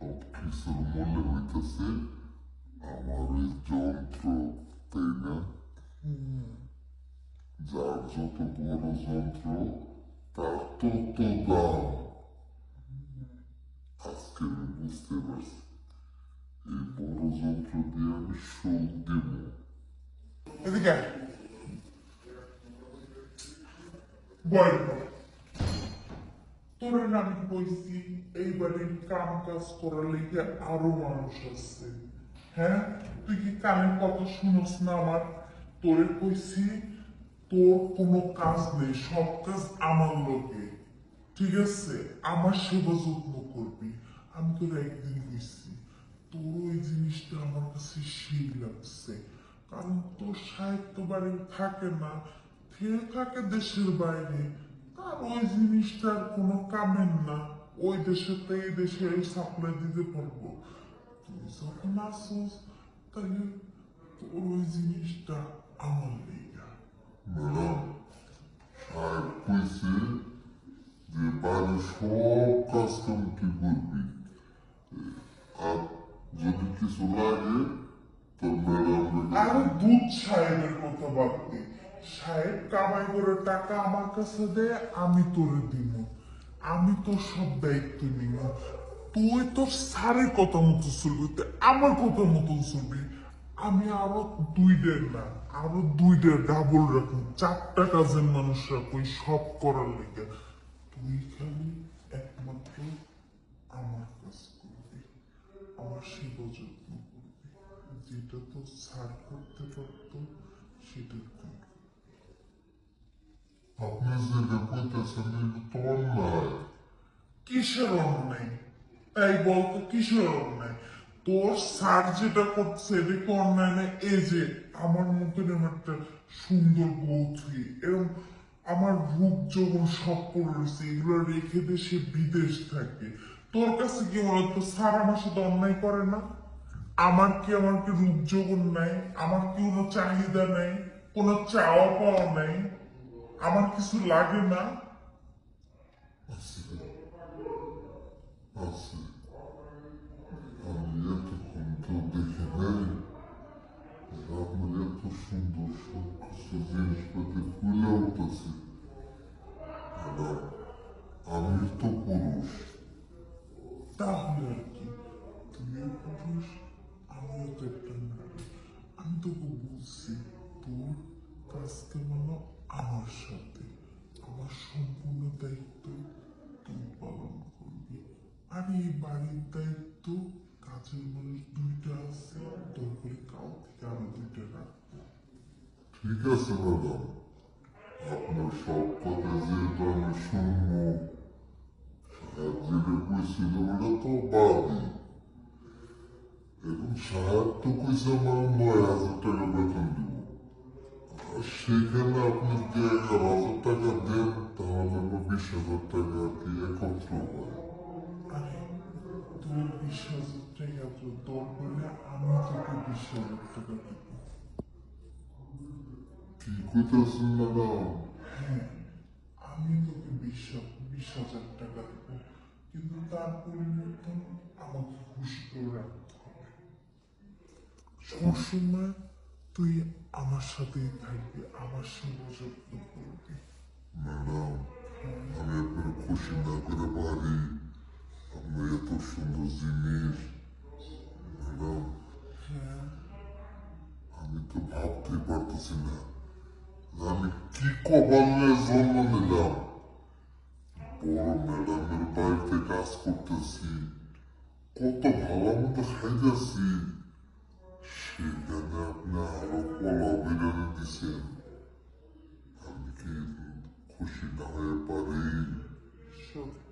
সব কিছুর মনে হইতেছে আমার ওই যন্ত্র তাই না যার যত বড় যন্ত্র তার তত দাম আজকে আমি বুঝতে পারছি এই বড় যন্ত্র দিয়ে আমি শোক দেব এদিকে আয়। বল বল। তোরে আমি কইছি এই বাড়ির কাম কাজ করার লেগে আরও মানুষ আছে। হ্যাঁ? তুই কি কানের কথা শুনস না আমার? তোরে কইছি, তোর কোনো কাজ নেই, সব কাজ আমার লোকে ঠিক আছে? আমার সেবা যত্ন করবি। আমি তোর একদিন কইছি, তোর ওই জিনিসটা আমার কাছে সেই লাগছে। কারণ তোর সাহিত্য বাড়ি থাকে না ফের থাকে দেশের বাইরে। তার ওই জিনিসটার কোনো কামের না। ওই দেশে তো এই দেশে সাপ্লাই দিতে পারব। তুই যখন আসোস তাহলে তোর ওই জিনিসটা আমার লেগা। ম্যাডাম সাহেব কইছে যে বাড়ির সব কাজ কাম তুই করবি? আর যদি কিছু লাগে তো ম্যাডাম আর দুধ সাহেবের কথা বাদ দে। সাহেব কামাই করে টাকা আমার কাছে দেয় আমি তোরে দিব। আমি তোর সব দায়িত্ব নিব। তুই তোর সারের কথা মতো চলবি আমার কথা মতো চলবি। আমি আরও দুইটার না আরও দুইটার ডাবল রাখুন চারটা কাজের মানুষ রাখব সব করার লেগে। তুই খালি একমাত্র আমার কাজ করবি, আমার সেবা যত্ন করবি। যেটা তো সার করতে পারতো সেটা কর আপনি যেটা কইতেছেন এটা তো অন্যায় কিসের অন্যায়? তাই বলতো কিসের অন্যায়? তোর স্যার যেটা করছে অন্যায় এই যে আমার মতন একটা সুন্দর আমার রূপ সব এগুলো রেখে বিদেশ থাকে। তোর কাছে কি হয় অন্যায় করে না? আমার কি আমার কি রূপ যৌবন নাই? আমার কি কোনো চাহিদা নাই? কোনো চাওয়া পাওয়া নাই? আমার কিছু লাগে না। আমি এতক্ষণ তো দেখে নেই সুন্দর সব কিছু জিনিসপাতি ফুলে উঠেছে ম্যাডাম আমি তো পুরুষ তাহলে আর কি তুমিও পুরুষ আমিও তো একটা নারী আমি তোকে বুঝছি তোর কাজ কেমন আমার সাথে আমার সম্পূর্ণ দায়িত্ব তুই পালন করবি এই বাড়ির দায়িত্ব কাজের মানুষ দুইটা আছে, দরকারি কাউ থেকে আরও দুইটা রাখব। ঠিক আছে, ম্যাডাম। আপনার সব কথা যেহেতু আমি শুনব, সাহেব যেটা কইছিল তো বাদই। তো কইছে আমার নয় হাজার টাকা তোর বিশ হাজার তোর দরকারে আমি তোকে বিশ হাজার টাকা দিব কি কইতেছেন ম্যাডাম হ্যাঁ আমি তোকে বিশ হা- বিশ হাজার টাকা দেবো। কিন্তু তার পরিবর্তন আমাকে খুশি করে রাখতে হবে। সবসময় তুই আমার সাথেই থাকবি আমার সেবা যত্ন করবি। ম্যাডাম আমি আপনার খুশি না করে পারি আপনার এত সুন্দর জিনিস ম্যাডাম আমি তো ভাবতেই পারতেছি না আমি কি কপালে জন্ম নিলাম বড় ম্যাডামের বাড়িতে কাজ করতেছি কত ভালো মতো খাইতেছি সেখানে আপনি আরও পোলাও বিরিয়ানি দিচ্ছেন আমি কি খুশি না হয়ে পারি সত্যি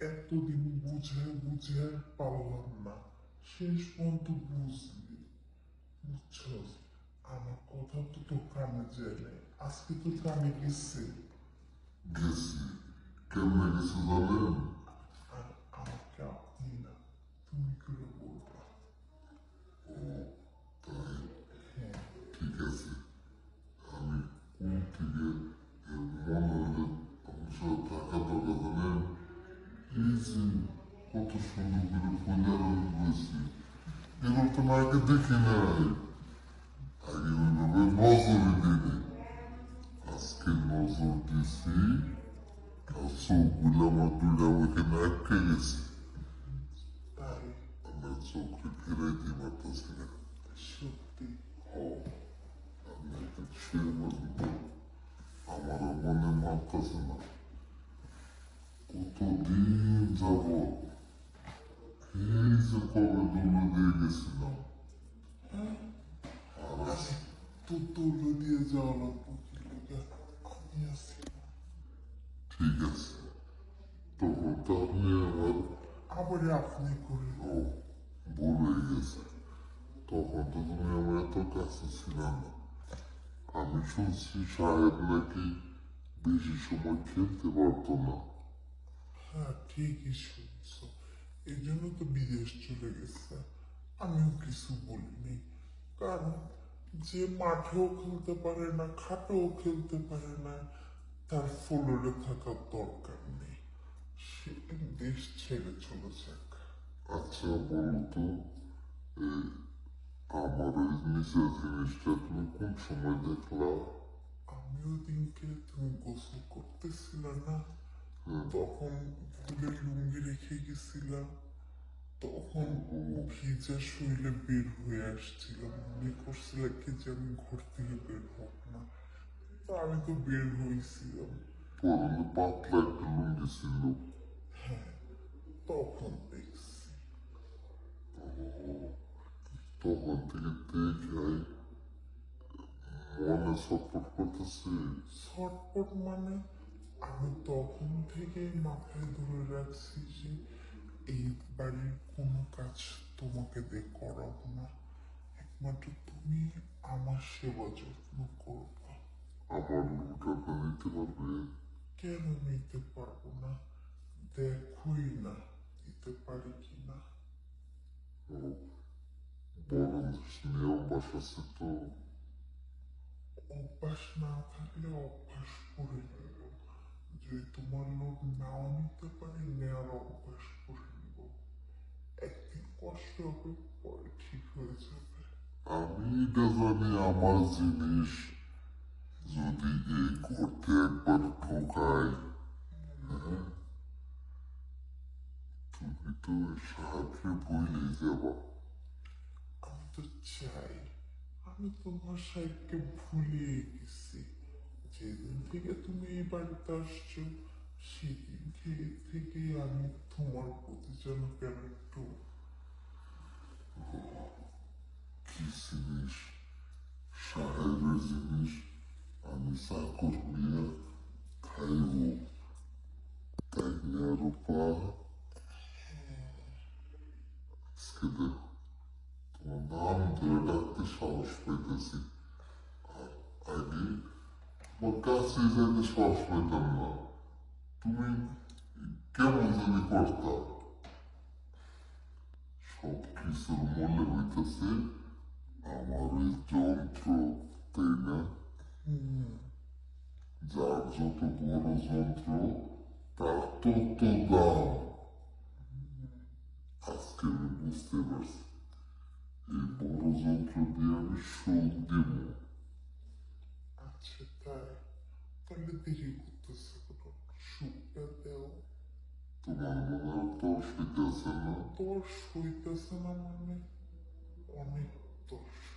এতদিন বুঝে বুঝে পারলাম না। শেষ পর্যন্ত বুঝলি। বুঝছস? আমার কথা তো তোর কানে যায় আজকে তো কানে গেছে। গেছি। কেমনে গেছে জানেন আর আমাকে আপনি না তুমি করে বলবা এগুলো তো না আগে দেখি নাই আগে ওইভাবে নজরে দিই আজকে নজর দিছি আর চোখগুলো আমার দুইটা ওইখানে আটকে গেছে তাই আমার চোখে ফিরাই দিই মারতেছি না সত্যি আমি একটা শুয়ে বলব আমার মনে মারতেছে না কতদিন যাব কবে দৌড়ে দিয়ে গেছিলাম তো তুলে দিয়ে যাওয়া লাগবো আমি আছি ঠিক আছে তখন তো আপনি আবার আপনি করে ও হয়ে গেছে তখন তো তুমি আমার এত কাছে ছিল না আমি শুনছি সাহেব নাকি বেশি সময় খেলতে পারতো না হ্যাঁ ঠিকই শুনছ এই জন্য তো বিদেশ চলে গেছে। আমিও কিছু বলিনি। কারণ যে মাঠেও খেলতে পারে না খাটেও খেলতে পারে না তার ফ্লোরে থাকার দরকার নেই। সে দেশ ছেড়ে চলে যাক। আচ্ছা বলতো আমার ওই নিচের জিনিসটা তুমি কোন সময় দেখলা? আমিও দিনকে তুমি গোসল করতেছিলে না? তখন ভুলে লুঙ্গি রেখে গেছিলাম তখন ভিজা শরীরে বের হয়ে আসছিলাম মনে করছিল কি যে আমি ঘর থেকে বের হোক না। তো আমি তো বের হয়েছিলাম পরনে পাতলা একটা লুঙ্গি ছিল। তখন দেখছি। তখন থেকে দেখাই মনে ছটফট করতেছে। মানে? আমি তখন থেকে মাথায় ধরে রাখছি যে এই বাড়ির কোনো কাজ তোমাকে দিয়ে করাবো না। একমাত্র তুমি আমার সেবা যত্ন করবা। আমার লুটাটা নিতে পারবে? কেন নিতে পারব না? দেখোই না দিতে পারি কি না। বরং স্নেহ বাসাচ্ছে তো। অভ্যাস না থাকলে অভ্যাস করে নেব যদি তোমার লোক নাও নিতে পারি নেওয়ার অভ্যাস করে নেব একদিন কষ্ট হবে পরে ঠিক হয়ে যাবে আমি এটা জানি আমার জিনিস যদি এই করতে একবার ঠোকাই হ্যাঁ, তুমি তো সাহায্যে বইলে যাবা আমি তো চাই আমি তোমার সাহেবকে ভুলিয়ে গেছি যেদিন থেকে তুমি এই বাড়িতে আসছো সেদিন থেকে থেকে আমি তোমার প্রতি যেন কেন একটু সাহেবের জিনিস? আমি নিয়ে খাইব, তাই আজকে দেখো, তোমার নাম ধরে ডাকতে সাহস পাইতেছি। তোমার কাছে যাইতে সাহস পাইতাম না তুমি কেমন জানি করতা সব কিছুর মনে হইতেছে আমার ওই যন্ত্র তাই না যার যত বড় যন্ত্র তার তত দাম আজকে আমি বুঝতে পারছি এই বড় যন্ত্র দিয়ে আমি সুখ দেব আচ্ছা তাই তাহলে দেরি করতেছে কোনো সুখটা দেও তোমার হয় দশ হইতেছে না দোষ হইতেছে না মানে অনেক হইতেছে